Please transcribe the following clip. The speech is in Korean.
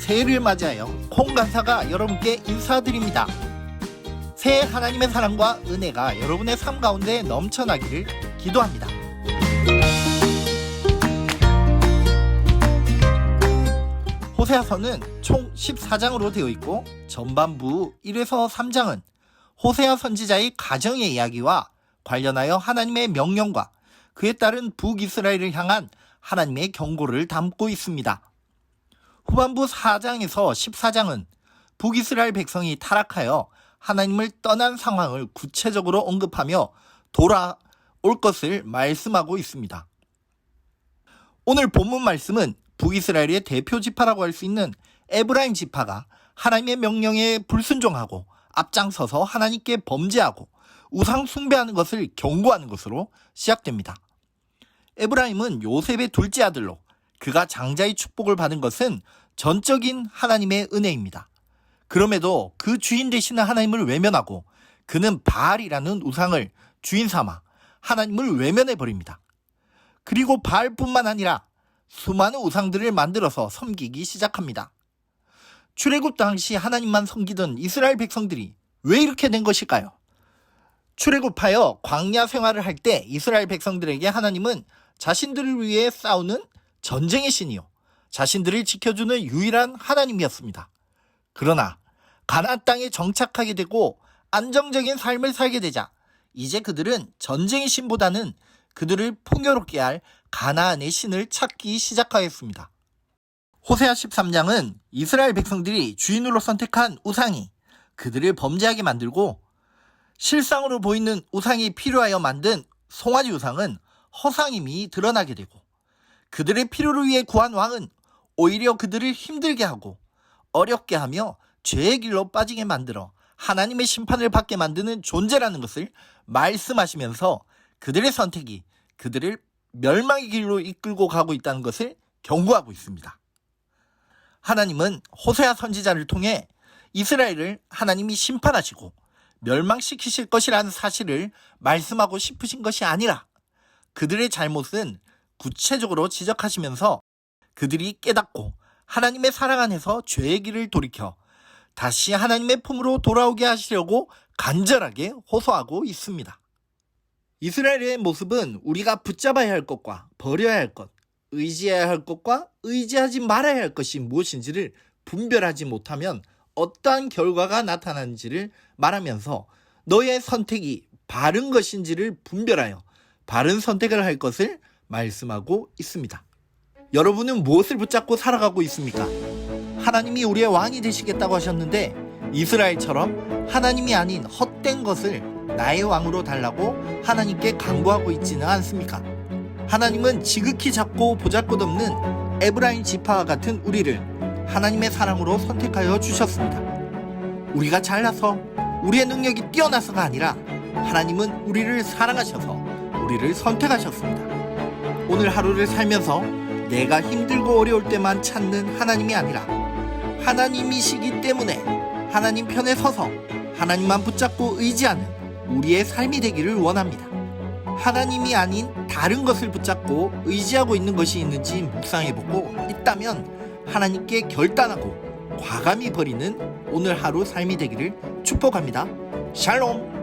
새해를 맞이하여 콩간사가 여러분께 인사드립니다. 새해 하나님의 사랑과 은혜가 여러분의 삶 가운데 넘쳐나기를 기도합니다. 호세아서는 총 14장으로 되어 있고 전반부 1에서 3장은 호세아 선지자의 가정의 이야기와 관련하여 하나님의 명령과 그에 따른 북이스라엘을 향한 하나님의 경고를 담고 있습니다. 후반부 4장에서 14장은 북이스라엘 백성이 타락하여 하나님을 떠난 상황을 구체적으로 언급하며 돌아올 것을 말씀하고 있습니다. 오늘 본문 말씀은 북이스라엘의 대표 지파라고 할 수 있는 에브라임 지파가 하나님의 명령에 불순종하고 앞장서서 하나님께 범죄하고 우상 숭배하는 것을 경고하는 것으로 시작됩니다. 에브라임은 요셉의 둘째 아들로 그가 장자의 축복을 받은 것은 전적인 하나님의 은혜입니다. 그럼에도 그 주인 되시는 하나님을 외면하고 그는 바알이라는 우상을 주인 삼아 하나님을 외면해 버립니다. 그리고 바알뿐만 아니라 수많은 우상들을 만들어서 섬기기 시작합니다. 출애굽 당시 하나님만 섬기던 이스라엘 백성들이 왜 이렇게 된 것일까요? 출애굽하여 광야 생활을 할 때 이스라엘 백성들에게 하나님은 자신들을 위해 싸우는 전쟁의 신이요 자신들을 지켜주는 유일한 하나님이었습니다. 그러나 가나안 땅에 정착하게 되고 안정적인 삶을 살게 되자 이제 그들은 전쟁의 신보다는 그들을 풍요롭게 할 가나안의 신을 찾기 시작하였습니다. 호세아 13장은 이스라엘 백성들이 주인으로 선택한 우상이 그들을 범죄하게 만들고 실상으로 보이는 우상이 필요하여 만든 송아지 우상은 허상임이 드러나게 되고 그들의 필요를 위해 구한 왕은 오히려 그들을 힘들게 하고 어렵게 하며 죄의 길로 빠지게 만들어 하나님의 심판을 받게 만드는 존재라는 것을 말씀하시면서 그들의 선택이 그들을 멸망의 길로 이끌고 가고 있다는 것을 경고하고 있습니다. 하나님은 호세아 선지자를 통해 이스라엘을 하나님이 심판하시고 멸망시키실 것이라는 사실을 말씀하고 싶으신 것이 아니라 그들의 잘못은 구체적으로 지적하시면서 그들이 깨닫고 하나님의 사랑 안에서 죄의 길을 돌이켜 다시 하나님의 품으로 돌아오게 하시려고 간절하게 호소하고 있습니다. 이스라엘의 모습은 우리가 붙잡아야 할 것과 버려야 할 것, 의지해야 할 것과 의지하지 말아야 할 것이 무엇인지를 분별하지 못하면 어떠한 결과가 나타나는지를 말하면서 너의 선택이 바른 것인지를 분별하여 바른 선택을 할 것을 말씀하고 있습니다. 여러분은 무엇을 붙잡고 살아가고 있습니까? 하나님이 우리의 왕이 되시겠다고 하셨는데 이스라엘처럼 하나님이 아닌 헛된 것을 나의 왕으로 달라고 하나님께 강구하고 있지는 않습니까? 하나님은 지극히 작고 보잘것없는 에브라임 지파와 같은 우리를 하나님의 사랑으로 선택하여 주셨습니다. 우리가 잘나서 우리의 능력이 뛰어나서가 아니라 하나님은 우리를 사랑하셔서 우리를 선택하셨습니다. 오늘 하루를 살면서 내가 힘들고 어려울 때만 찾는 하나님이 아니라 하나님이시기 때문에 하나님 편에 서서 하나님만 붙잡고 의지하는 우리의 삶이 되기를 원합니다. 하나님이 아닌 다른 것을 붙잡고 의지하고 있는 것이 있는지 묵상해보고 있다면 하나님께 결단하고 과감히 버리는 오늘 하루 삶이 되기를 축복합니다. 샬롬!